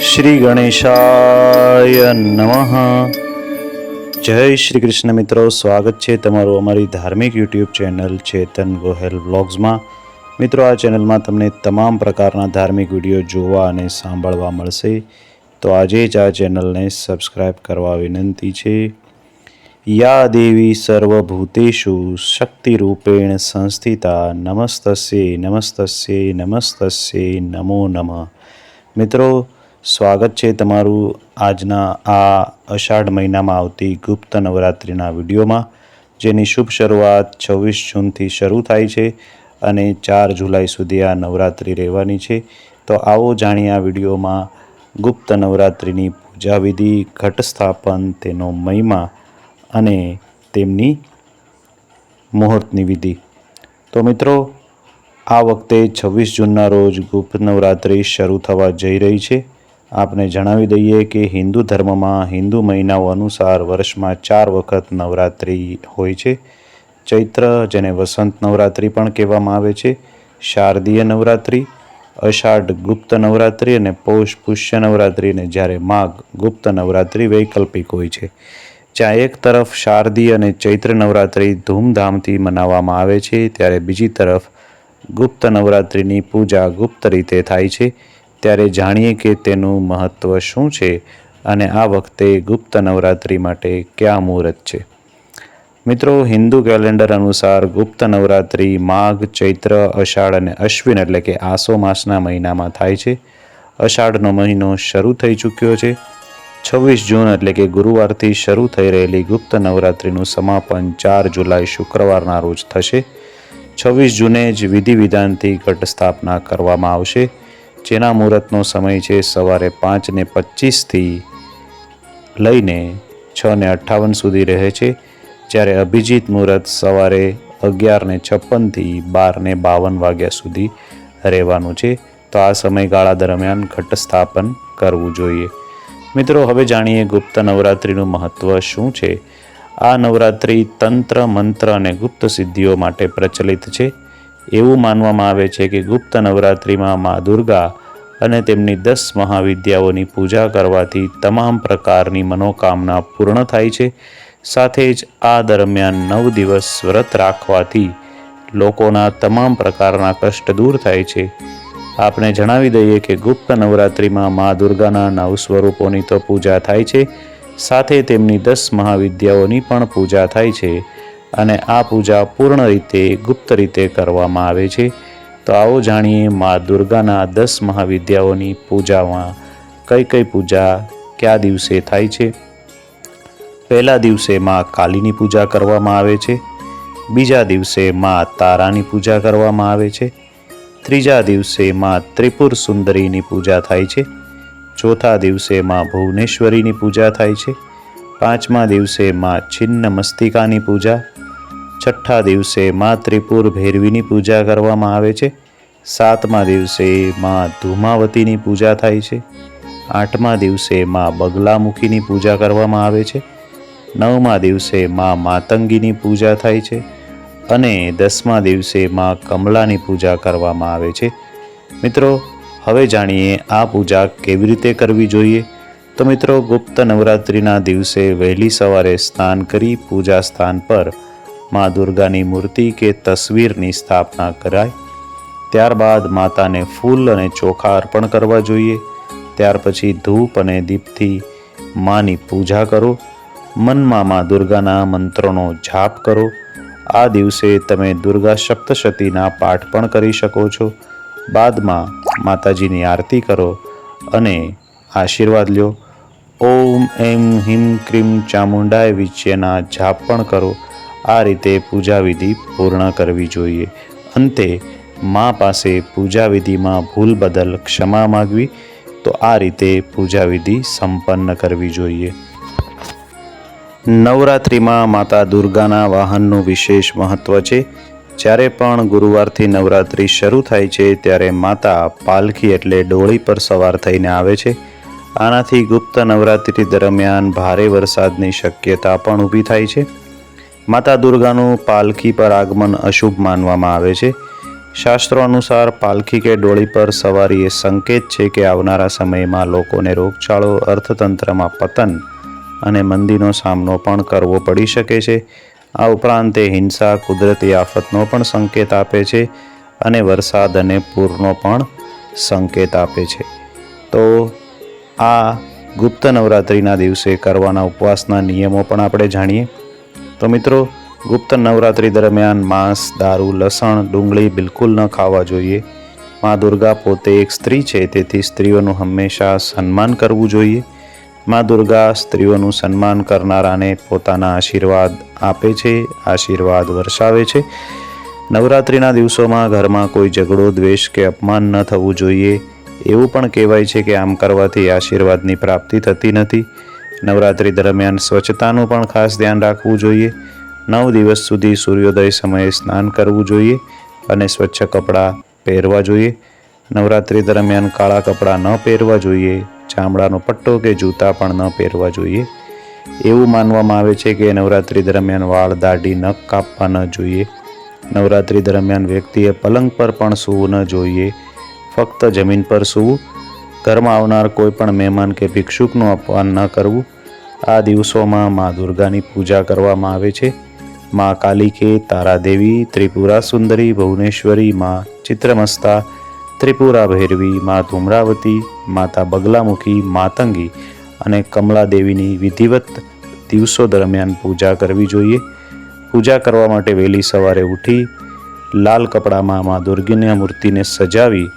શ્રી ગણેશાય નમઃ. જય શ્રી કૃષ્ણ મિત્રો, સ્વાગત છે તમારું અમારી ધાર્મિક યુટ્યુબ ચેનલ ચેતન ગોહેલ વ્લોગ્સમાં. મિત્રો, આ ચેનલમાં તમને તમામ પ્રકારના ધાર્મિક વીડિયો જોવા અને સાંભળવા મળશે. તો આજે જ આ ચેનલને સબસ્ક્રાઈબ કરવા વિનંતી છે. યા દેવી સર્વભૂતેષુ શક્તિરૂપેણ સંસ્થિતા નમસ્તસ્ય નમસ્તસ્ય નમસ્તસ્ય નમો નમઃ મિત્રો સ્વાગત છે તમારું આજના આ અષાઢ મહિનામાં આવતી ગુપ્ત નવરાત્રિના વિડીયોમાં, જેની શુભ શરૂઆત છવ્વીસ જૂનથી શરૂ થાય છે અને ચાર જુલાઈ સુધી આ નવરાત્રિ રહેવાની છે. તો આવો જાણીએ આ વિડીયોમાં ગુપ્ત નવરાત્રિની પૂજા વિધિ ઘટ તેનો મહિમા અને તેમની મુહૂર્તની વિધિ. તો મિત્રો, આ વખતે છવ્વીસ જૂનના રોજ ગુપ્ત નવરાત્રિ શરૂ થવા જઈ રહી છે. આપને જણાવી દઈએ કે હિન્દુ ધર્મમાં હિન્દુ મહિનાઓ અનુસાર વર્ષમાં ચાર વખત નવરાત્રિ હોય છે. ચૈત્ર જેને વસંત નવરાત્રિ પણ કહેવામાં આવે છે, શારદીય નવરાત્રિ, અષાઢ ગુપ્ત નવરાત્રિ અને પૌષ પુષ્ય નવરાત્રિ અને જ્યારે માઘ ગુપ્ત નવરાત્રિ વૈકલ્પિક હોય છે. જ્યાં એક તરફ શારદીય અને ચૈત્ર નવરાત્રિ ધૂમધામથી મનાવવામાં આવે છે, ત્યારે બીજી તરફ ગુપ્ત નવરાત્રિની પૂજા ગુપ્ત રીતે થાય છે. ત્યારે જાણીએ કે તેનું મહત્ત્વ શું છે અને આ વખતે ગુપ્ત નવરાત્રિ માટે કયા મુહૂર્ત છે. મિત્રો, હિન્દુ કેલેન્ડર અનુસાર ગુપ્ત નવરાત્રિ માઘ, ચૈત્ર, અષાઢ અને અશ્વિન એટલે કે આસો માસના મહિનામાં થાય છે. અષાઢનો મહિનો શરૂ થઈ ચૂક્યો છે. છવ્વીસ જૂન એટલે કે ગુરુવારથી શરૂ થઈ રહેલી ગુપ્ત નવરાત્રિનું સમાપન ચાર જુલાઈ શુક્રવારના રોજ થશે. છવ્વીસ જૂને જ વિધિ વિધાનથી ઘટ સ્થાપના કરવામાં આવશે. જેના મુહૂર્તનો સમય છે સવારે પાંચને પચીસથી લઈને છ ને અઠ્ઠાવન સુધી રહે છે. જ્યારે અભિજીત મુહૂર્ત સવારે અગિયારને છપ્પનથી બારને બાવન વાગ્યા સુધી રહેવાનું છે. તો આ સમયગાળા દરમિયાન ઘટ સ્થાપન કરવું જોઈએ. મિત્રો, હવે જાણીએ ગુપ્ત નવરાત્રિનું મહત્ત્વ શું છે? આ નવરાત્રિ તંત્ર, મંત્ર અને ગુપ્ત સિદ્ધિઓ માટે પ્રચલિત છે. એવું માનવામાં આવે છે કે ગુપ્ત નવરાત્રિમાં મા દુર્ગા અને તેમની દસ મહાવિદ્યાઓની પૂજા કરવાથી તમામ પ્રકારની મનોકામના પૂર્ણ થાય છે. સાથે જ આ દરમિયાન નવ દિવસ વ્રત રાખવાથી લોકોના તમામ પ્રકારના કષ્ટ દૂર થાય છે. આપણે જણાવી દઈએ કે ગુપ્ત નવરાત્રિમાં મા દુર્ગાના નવ સ્વરૂપોની તો પૂજા થાય છે, સાથે તેમની દસ મહાવિદ્યાઓની પણ પૂજા થાય છે અને આ પૂજા પૂર્ણ રીતે ગુપ્ત રીતે કરવામાં આવે છે. તો આવો જાણીએ મા દુર્ગાના દસ મહાવિદ્યાઓની પૂજામાં કઈ કઈ પૂજા કયા દિવસે થાય છે? પહેલા દિવસે મા કાલીની પૂજા કરવામાં આવે છે, બીજા દિવસે મા તારાની પૂજા કરવામાં આવે છે ત્રીજા દિવસે માં ત્રિપુર સુંદરીની પૂજા થાય છે. ચોથા દિવસે માં ભુવનેશ્વરીની પૂજા થાય છે. પાંચમા દિવસે માં છિન્ન મસ્તિકાની પૂજા. છઠ્ઠા દિવસે મા ત્રિપુર ભૈરવીની પૂજા કરવામાં આવે છે. સાતમા દિવસે માં ધૂમાવતીની પૂજા થાય છે. આઠમા દિવસે માં બગલામુખીની પૂજા કરવામાં આવે છે. નવમા દિવસે માં માતંગીની પૂજા થાય છે. અને દસમા દિવસે મા કમલાની પૂજા કરવામાં આવે છે. મિત્રો, હવે જાણીએ આ પૂજા કેવી રીતે કરવી જોઈએ? તો મિત્રો, ગુપ્ત નવરાત્રિના દિવસે વહેલી સવારે સ્નાન કરી પૂજા સ્થાન પર મા દુર્ગાની મૂર્તિ કે તસવીરની સ્થાપના કરાય. ત્યારબાદ માતાને ફૂલ અને ચોખા અર્પણ કરવા જોઈએ. ત્યાર પછી ધૂપ અને દીપથી માની પૂજા કરો. મનમાં મા દુર્ગાના મંત્રોનો જાપ કરો. આ દિવસે તમે દુર્ગા સપ્તશતીના પાઠ પણ કરી શકો છો. બાદમાં માતાજીની આરતી કરો અને આશીર્વાદ લ્યો. ઓમ એમ હિમ ક્રીમ ચામુંડાય વિચેના જાપ પણ કરો. આ રીતે પૂજા વિધિ પૂર્ણ કરવી જોઈએ. અંતે મા પાસે પૂજાવિધિમાં ભૂલ બદલ ક્ષમા માગવી, તો આ રીતે પૂજાવિધિ સંપન્ન કરવી જોઈએ. નવરાત્રિમાં માતા દુર્ગાના વાહનનું વિશેષ મહત્ત્વ છે. જ્યારે પણ ગુરુવારથી નવરાત્રિ શરૂ થાય છે, ત્યારે માતા પાલખી એટલે ડોળી પર સવાર થઈને આવે છે. આનાથી ગુપ્ત નવરાત્રિ દરમિયાન ભારે વરસાદની શક્યતા પણ ઊભી થાય છે. માતા દુર્ગાનું પાલખી પર આગમન અશુભ માનવામાં આવે છે. શાસ્ત્રો અનુસાર પાલખી કે ડોળી પર સવારી એ સંકેત છે કે આવનારા સમયમાં લોકોને રોગચાળો, અર્થતંત્રમાં પતન અને મંદીનો સામનો પણ કરવો પડી શકે છે. આ ઉપરાંત તે હિંસા, કુદરતી આફતનો પણ સંકેત આપે છે અને વરસાદ અને પૂરનો પણ સંકેત આપે છે. તો આ ગુપ્ત નવરાત્રિના દિવસે કરવાના ઉપવાસના નિયમો પણ આપણે જાણીએ. તો મિત્રો, ગુપ્ત નવરાત્રિ દરમિયાન માંસ, દારૂ, લસણ, ડુંગળી બિલકુલ ન ખાવા જોઈએ. મા દુર્ગા પોતે એક સ્ત્રી છે, તેથી સ્ત્રીઓનું હંમેશા સન્માન કરવું જોઈએ. મા દુર્ગા સ્ત્રીઓનું સન્માન કરનારાને પોતાના આશીર્વાદ આપે છે, આશીર્વાદ વરસાવે છે. નવરાત્રિના દિવસોમાં ઘરમાં કોઈ ઝઘડો, દ્વેષ કે અપમાન ન થવું જોઈએ. એવું પણ કહેવાય છે કે આમ કરવાથી આશીર્વાદની પ્રાપ્તિ થતી નથી. નવરાત્રિ દરમિયાન સ્વચ્છતાનું પણ ખાસ ધ્યાન રાખવું જોઈએ. નવ દિવસ સુધી સૂર્યોદય સમયે સ્નાન કરવું જોઈએ અને સ્વચ્છ કપડાં પહેરવા જોઈએ. નવરાત્રિ દરમિયાન કાળા કપડાં ન પહેરવા જોઈએ. ચામડાનો પટ્ટો કે જૂતા પણ ન પહેરવા જોઈએ. એવું માનવામાં આવે છે કે નવરાત્રિ દરમિયાન વાળ દાઢી નખ કાપવા ન જોઈએ. નવરાત્રિ દરમિયાન વ્યક્તિએ પલંગ પર પણ સૂવું ન જોઈએ. ફક્ત જમીન પર સૂવું. ઘરમાં આવનાર કોઈ પણ મહેમાન કે ભિક્ષુકનું અપમાન ન કરવું. આ દિવસોમાં મા દુર્ગાની પૂજા કરવામાં આવે છે. મા કાલિકે તારાદેવી, ત્રિપુરા સુંદરી, ભુવનેશ્વરી, મા ચિત્રમસ્તા ત્રિપુરા ભૈરવી મા ધૂમ્રાવતી, માતા બગલામુખી માતંગી અને કમલા દેવીની વિધિવત દિવસો દરમિયાન પૂજા કરવી જોઈએ. પૂજા કરવા માટે વહેલી સવારે ઉઠી, લાલ કપડામાં મા દુર્ગીની મૂર્તિને સજાવી,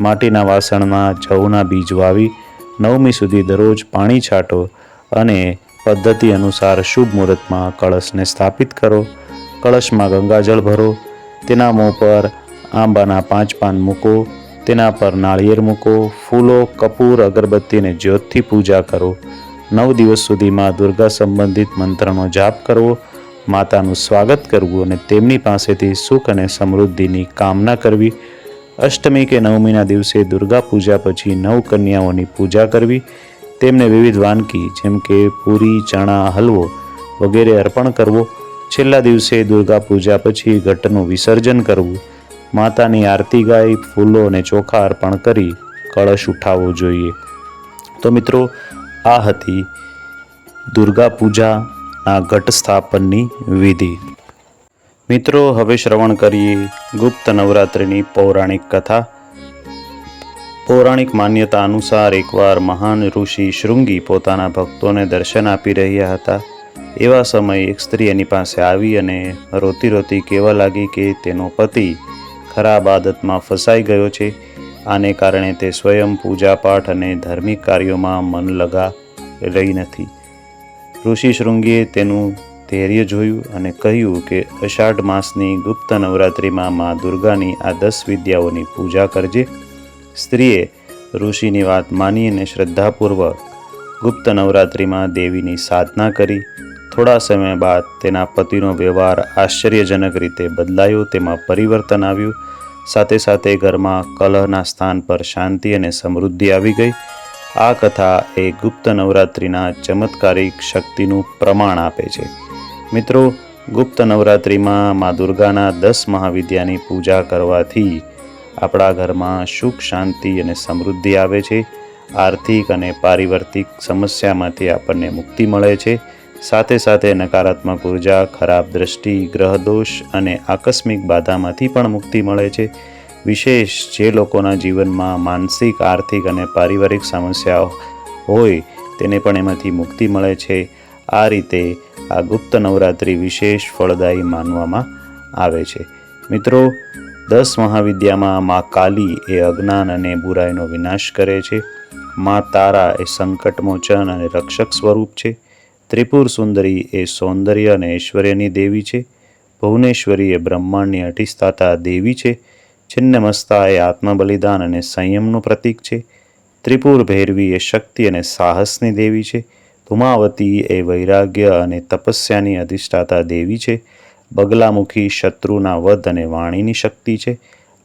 માટીના વાસણમાં જવના બીજ વાવી, નવમી સુધી દરરોજ પાણી છાંટો અને પદ્ધતિ અનુસાર શુભ મુહૂર્તમાં કળશને સ્થાપિત કરો. કળશમાં ગંગાજળ ભરો. તેના મોં પર આંબાના પાંચ પાન મૂકો. તેના પર નાળિયેર મૂકો, ફૂલો, કપૂર, અગરબત્તીને જ્યોતથી પૂજા કરો. નવ દિવસ સુધીમાં દુર્ગા સંબંધિત મંત્રનો જાપ કરવો, માતાનું સ્વાગત કરવું અને તેમની પાસેથી સુખ અને સમૃદ્ધિની કામના કરવી. અષ્ટમી કે નવમીના દિવસે દુર્ગા પૂજા પછી નવ કન્યાઓની પૂજા કરવી. તેમને વિવિધ વાનગી જેમ કે પૂરી, ચણા, હલવો વગેરે અર્પણ કરવો. છેલ્લા દિવસે દુર્ગા પૂજા પછી ઘટનું વિસર્જન કરવું. માતાની આરતી ગાઈ, ફૂલો અને ચોખા અર્પણ કરી કળશ ઉઠાવવો જોઈએ. તો મિત્રો, આ હતી દુર્ગા પૂજાના ઘટ સ્થાપનની વિધિ. મિત્રો, હવે શ્રવણ કરીએ ગુપ્ત નવરાત્રિની પૌરાણિક કથા. પૌરાણિક માન્યતા અનુસાર એકવાર મહાન ઋષિ શૃંગી પોતાના ભક્તોને દર્શન આપી રહ્યા હતા. એવા સમયે એક સ્ત્રી એની પાસે આવી અને રોતી રોતી કહેવા લાગી કે તેનો પતિ ખરાબ આદતમાં ફસાઈ ગયો છે. આને કારણે તે સ્વયં પૂજાપાઠ અને ધાર્મિક કાર્યોમાં મન લગા રહી નથી. ઋષિ શૃંગીએ તેનું ધૈર્ય જોયું અને કહ્યું કે અષાઢ માસની ગુપ્ત નવરાત્રિમાં મા દુર્ગાની આ દસ વિદ્યાઓની પૂજા કરજે. સ્ત્રીએ ઋષિની વાત માની અને શ્રદ્ધાપૂર્વક ગુપ્ત નવરાત્રિમાં દેવીની સાધના કરી. થોડા સમય બાદ તેના પતિનો વ્યવહાર આશ્ચર્યજનક રીતે બદલાયો, તેમાં પરિવર્તન આવ્યું. સાથે સાથે ઘરમાં કલહના સ્થાન પર શાંતિ અને સમૃદ્ધિ આવી ગઈ. આ કથા એ ગુપ્ત નવરાત્રિના ચમત્કારિક શક્તિનું પ્રમાણ આપે છે. મિત્રો, ગુપ્ત નવરાત્રિમાં મા દુર્ગાના દસ મહાવિદ્યાની પૂજા કરવાથી આપણા ઘરમાં સુખ, શાંતિ અને સમૃદ્ધિ આવે છે. આર્થિક અને પારિવર્તિક સમસ્યામાંથી આપણને મુક્તિ મળે છે. સાથે સાથે નકારાત્મક ઊર્જા, ખરાબ દ્રષ્ટિ ગ્રહદોષ અને આકસ્મિક બાધામાંથી પણ મુક્તિ મળે છે. વિશેષ જે લોકોના જીવનમાં માનસિક, આર્થિક અને પારિવારિક સમસ્યાઓ હોય તેને પણ એમાંથી મુક્તિ મળે છે. આ રીતે આ ગુપ્ત નવરાત્રિ વિશેષ ફળદાયી માનવામાં આવે છે. મિત્રો, દસ મહાવિદ્યામાં મા કાલી એ અજ્ઞાન અને બુરાઈનો વિનાશ કરે છે. મા તારા એ સંકટમોચન અને રક્ષક સ્વરૂપ છે. ત્રિપુર સુંદરી એ સૌંદર્ય અને ઐશ્વર્યની દેવી છે. ભુવનેશ્વરી એ બ્રહ્માંડની અધિષ્ઠાતા દેવી છે. છિન્નમસ્તા એ આત્મબલિદાન અને સંયમનું પ્રતીક છે. ત્રિપુર ભૈરવી એ શક્તિ અને સાહસની દેવી છે. ધુમાવતી એ વૈરાગ્ય અને તપસ્યાની અધિષ્ઠાતા દેવી છે. બગલામુખી શત્રુના વધ અને વાણીની શક્તિ છે.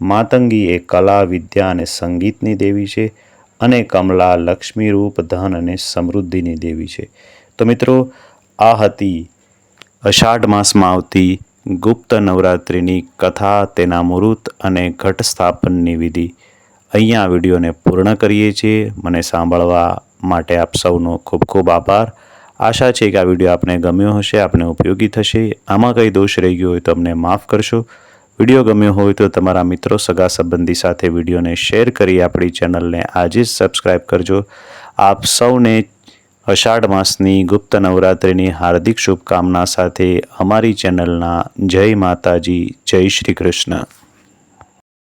માતંગી એ કલા, વિદ્યા અને સંગીતની દેવી છે. અને કમલા લક્ષ્મી રૂપ ધન અને સમૃદ્ધિની દેવી છે. તો મિત્રો, આ હતી અષાઢ માસમાં આવતી ગુપ્ત નવરાત્રિની કથા, તેના મુહૂર્ત અને ઘટ સ્થાપનની વિધિ. અહીંયા વિડીયોને પૂર્ણ કરીએ છીએ. મને સાંભળવા માટે આપ સૌનો ખૂબ ખૂબ આભાર. આશા છે કે આ વીડિયો આપને ગમ્યો હશે, આપને ઉપયોગી થશે. આમાં કંઈ દોષ રહી ગયો હોય તો અમને માફ કરશો. વીડિયો ગમ્યો હોય તો તમારા મિત્રો, સગા સંબંધી સાથે વિડીયોને શેર કરી આપણી ચેનલને આજે જ સબસ્ક્રાઈબ કરજો. આપ સૌને અષાઢ માસની ગુપ્ત નવરાત્રિની હાર્દિક શુભકામના સાથે અમારી ચેનલના જય માતાજી જય શ્રી કૃષ્ણ.